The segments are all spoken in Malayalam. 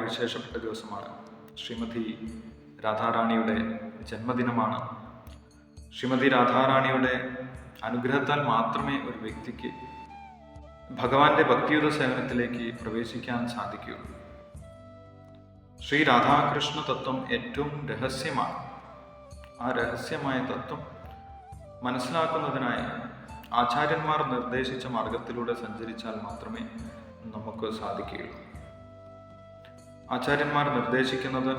വളരെ വിശേഷപ്പെട്ട ദിവസമാണ്. ശ്രീമതി രാധാറാണിയുടെ ജന്മദിനമാണ്. ശ്രീമതി രാധാറാണിയുടെ അനുഗ്രഹത്താൽ മാത്രമേ ഒരു വ്യക്തിക്ക് ഭഗവാന്റെ ഭക്തിയുത സേവനത്തിലേക്ക് പ്രവേശിക്കാൻ സാധിക്കുകയുള്ളൂ. ശ്രീ രാധാകൃഷ്ണ തത്വം ഏറ്റവും രഹസ്യമാണ്. ആ രഹസ്യമായ തത്വം മനസ്സിലാക്കുന്നതിനായി ആചാര്യന്മാർ നിർദ്ദേശിച്ച മാർഗത്തിലൂടെ സഞ്ചരിച്ചാൽ മാത്രമേ നമുക്ക് സാധിക്കുകയുള്ളൂ. ആചാര്യന്മാർ നിർദ്ദേശിക്കുന്നത്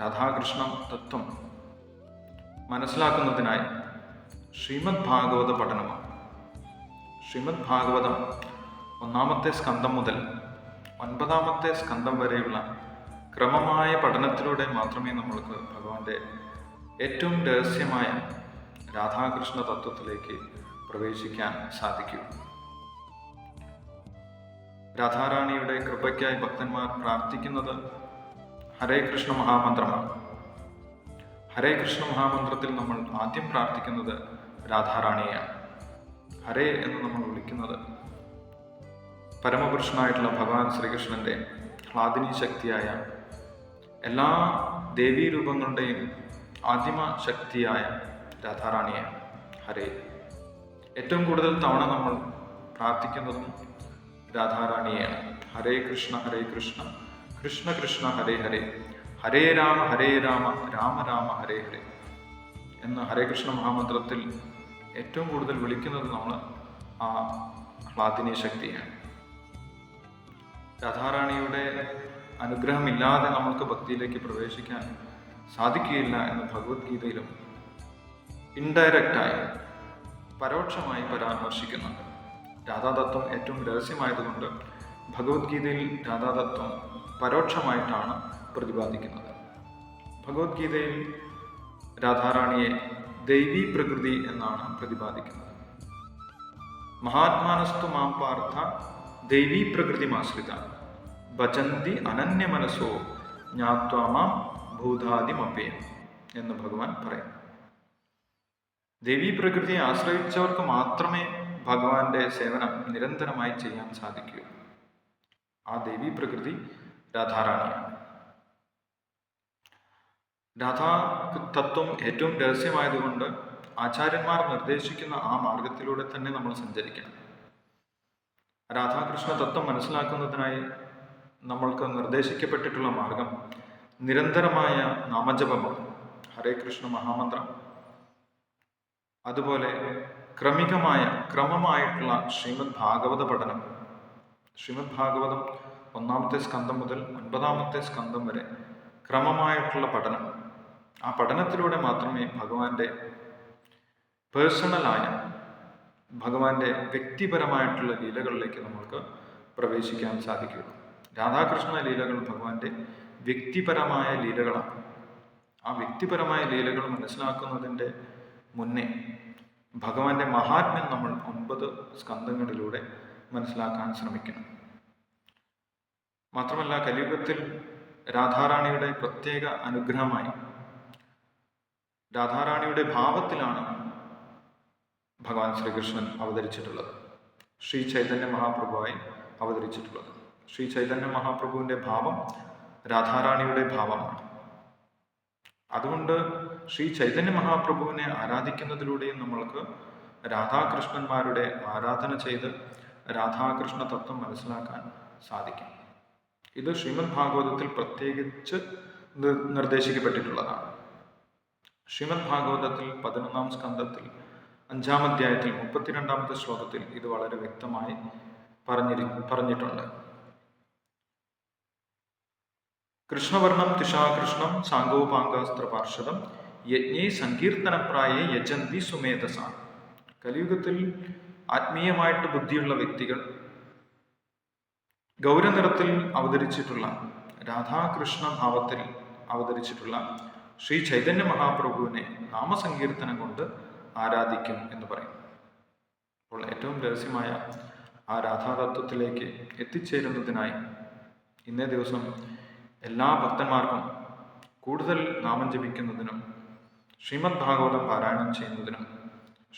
രാധാകൃഷ്ണ തത്വം. മനസ്സിലാക്കുന്നതിനായി ശ്രീമദ് ഭാഗവത പഠനമാണ്. ശ്രീമദ് ഭാഗവതം ഒന്നാമത്തെ സ്കന്ധം മുതൽ ഒൻപതാമത്തെ സ്കന്ധം വരെയുള്ള ക്രമമായ പഠനത്തിലൂടെ മാത്രമേ നമ്മൾക്ക് ഭഗവാന്റെ ഏറ്റവും രഹസ്യമായ രാധാകൃഷ്ണ തത്വത്തിലേക്ക് പ്രവേശിക്കാൻ സാധിക്കൂ. രാധാറാണിയുടെ കൃപയ്ക്കായി ഭക്തന്മാർ പ്രാർത്ഥിക്കുന്നത് ഹരേ കൃഷ്ണ മഹാമന്ത്രമാണ്. ഹരേ കൃഷ്ണ മഹാമന്ത്രത്തിൽ നമ്മൾ ആദ്യം പ്രാർത്ഥിക്കുന്നത് രാധാറാണിയാണ് ഹരേ എന്ന് നമ്മൾ വിളിക്കുന്നത് പരമപുരുഷനായിട്ടുള്ള ഭഗവാൻ ശ്രീകൃഷ്ണന്റെ ഹ്ലാദിനി ശക്തിയായ എല്ലാ ദേവീ രൂപങ്ങളുടെയും ആദിമ ശക്തിയായ രാധാറാണിയാണ് ഹരേ. ഏറ്റവും കൂടുതൽ തവണ നമ്മൾ പ്രാർത്ഥിക്കുന്നതും രാധാറാണിയാണ്. ഹരേ കൃഷ്ണ ഹരേ കൃഷ്ണ. കൃഷ്ണ കൃഷ്ണ ഹരേ ഹരേ. ഹരേ രാമ ഹരേ രാമ രാമ രാമ ഹരേ ഹരേ. എന്ന ഹരേ കൃഷ്ണ മഹാമന്ത്രത്തിൽ ഏറ്റവും കൂടുതൽ വിളിക്കുന്നത് നമ്മൾ ആ ഹ്ലാദിനി ശക്തിയാണ്. രാധാറാണിയുടെ അനുഗ്രഹമില്ലാതെ നമ്മൾക്ക് ഭക്തിയിലേക്ക് പ്രവേശിക്കാൻ സാധിക്കുകയില്ല എന്ന് ഭഗവത്ഗീതയിലും ഇൻഡയറക്റ്റായി പരോക്ഷമായി പരാമർശിക്കുന്നുണ്ട്. രാധാതത്വം ഏറ്റവും രഹസ്യമായതുകൊണ്ട് ഭഗവത്ഗീതയിൽ രാധാതത്വം പരോക്ഷമായിട്ടാണ് പ്രതിപാദിക്കുന്നത്. ഭഗവത്ഗീതയിൽ രാധാറാണിയെ ദൈവീ പ്രകൃതി എന്നാണ് പ്രതിപാദിക്കുന്നത്. മഹാത്മാനസ്തു മാം പാർത്ഥ ദൈവീ പ്രകൃതിമാശ്രിത ഭജന്തി അനന്യ മനസ്സോ ജ്ഞാത്വാമാം ഭൂതാദിമപ്പേയം എന്ന് ഭഗവാൻ പറയുന്നു. ദേവീ പ്രകൃതിയെ ആശ്രയിച്ചവർക്ക് മാത്രമേ ഭഗവാന്റെ സേവനം നിരന്തരമായി ചെയ്യാൻ സാധിക്കൂ. ആ ദേവി പ്രകൃതി രാധാറാണിയാണ്. രാധാ തത്വം ഏറ്റവും രഹസ്യമായതുകൊണ്ട് ആചാര്യന്മാർ നിർദ്ദേശിക്കുന്ന ആ മാർഗത്തിലൂടെ തന്നെ നമ്മൾ സഞ്ചരിക്കണം. രാധാകൃഷ്ണ തത്വം മനസ്സിലാക്കുന്നതിനായി നമ്മൾക്ക് നിർദ്ദേശിക്കപ്പെട്ടിട്ടുള്ള മാർഗം നിരന്തരമായ നാമജപമാണ്. ഹരേ കൃഷ്ണ മഹാമന്ത്രം. അതുപോലെ ക്രമികമായ ക്രമമായിട്ടുള്ള ശ്രീമദ് ഭാഗവത പഠനം. ശ്രീമദ് ഭാഗവതം ഒന്നാമത്തെ സ്കന്ധം മുതൽ ഒൻപതാമത്തെ സ്കന്ധം വരെ ക്രമമായിട്ടുള്ള പഠനം. ആ പഠനത്തിലൂടെ മാത്രമേ ഭഗവാന്റെ പേഴ്സണലായ ഭഗവാന്റെ വ്യക്തിപരമായിട്ടുള്ള ലീലകളിലേക്ക് നമ്മൾക്ക് പ്രവേശിക്കാൻ സാധിക്കുകയുള്ളൂ. രാധാകൃഷ്ണ ലീലകൾ ഭഗവാന്റെ വ്യക്തിപരമായ ലീലകളാണ്. ആ വ്യക്തിപരമായ ലീലകൾ മനസ്സിലാക്കുന്നതിന്റെ മുന്നേ ഭഗവാന്റെ മഹാത്മ്യം നമ്മൾ ഒൻപത് സ്കന്ധങ്ങളിലൂടെ മനസ്സിലാക്കാൻ ശ്രമിക്കണം. മാത്രമല്ല കലിയുഗത്തിൽ രാധാറാണിയുടെ പ്രത്യേക അനുഗ്രഹമായി രാധാറാണിയുടെ ഭാവത്തിലാണ് ഭഗവാൻ ശ്രീകൃഷ്ണൻ അവതരിച്ചിട്ടുള്ളത്. ശ്രീ ചൈതന്യ മഹാപ്രഭുവായി അവതരിച്ചിട്ടുള്ളത്. ശ്രീ ചൈതന്യ മഹാപ്രഭുവിന്റെ ഭാവം രാധാറാണിയുടെ ഭാവമാണ്. അതുകൊണ്ട് ശ്രീ ചൈതന്യ മഹാപ്രഭുവിനെ ആരാധിക്കുന്നതിലൂടെയും നമ്മൾക്ക് രാധാകൃഷ്ണന്മാരുടെ ആരാധന ചെയ്ത് രാധാകൃഷ്ണ തത്വം മനസ്സിലാക്കാൻ സാധിക്കും. ഇത് ശ്രീമദ് ഭാഗവതത്തിൽ പ്രത്യേകിച്ച് നിർ- നിർദ്ദേശിക്കപ്പെട്ടിട്ടുള്ളതാണ്. ശ്രീമദ് ഭാഗവതത്തിൽ പതിനൊന്നാം സ്കന്ധത്തിൽ അഞ്ചാം അധ്യായത്തിൽ മുപ്പത്തിരണ്ടാമത്തെ ശ്ലോകത്തിൽ ഇത് വളരെ വ്യക്തമായി പറഞ്ഞിരി പറഞ്ഞിട്ടുണ്ട്. കൃഷ്ണവർണം തിഷാകൃഷ്ണം സാങ്കോപാങ്കാസ്ത്ര പാർഷദം യജ്ഞേ സങ്കീർത്തനപ്രായെ യജന്തി സുമേധസ. കലിയുഗത്തിൽ ആത്മീയമായിട്ട് ബുദ്ധിയുള്ള വ്യക്തികൾ ഗൗരനിറത്തിൽ അവതരിച്ചിട്ടുള്ള രാധാകൃഷ്ണ ഭാവത്തിൽ അവതരിച്ചിട്ടുള്ള ശ്രീ ചൈതന്യ മഹാപ്രഭുവിനെ നാമസങ്കീർത്തനം കൊണ്ട് ആരാധിക്കും എന്ന് പറയും. അപ്പോൾ ഏറ്റവും രഹസ്യമായ ആ രാധാതത്വത്തിലേക്ക് എത്തിച്ചേരുന്നതിനായി ഇന്നേ ദിവസം എല്ലാ ഭക്തന്മാർക്കും കൂടുതൽ നാമം ജപിക്കുന്നതിനും ശ്രീമദ് ഭാഗവതം പാരായണം ചെയ്യുന്നതിനും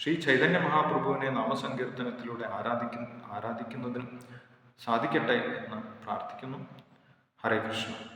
ശ്രീ ചൈതന്യ മഹാപ്രഭുവിനെ നാമസങ്കീർത്തനത്തിലൂടെ ആരാധിക്കുന്ന ആരാധിക്കുന്നതിനും സാധിക്കട്ടെ എന്ന് പ്രാർത്ഥിക്കുന്നു. ഹരേ കൃഷ്ണ.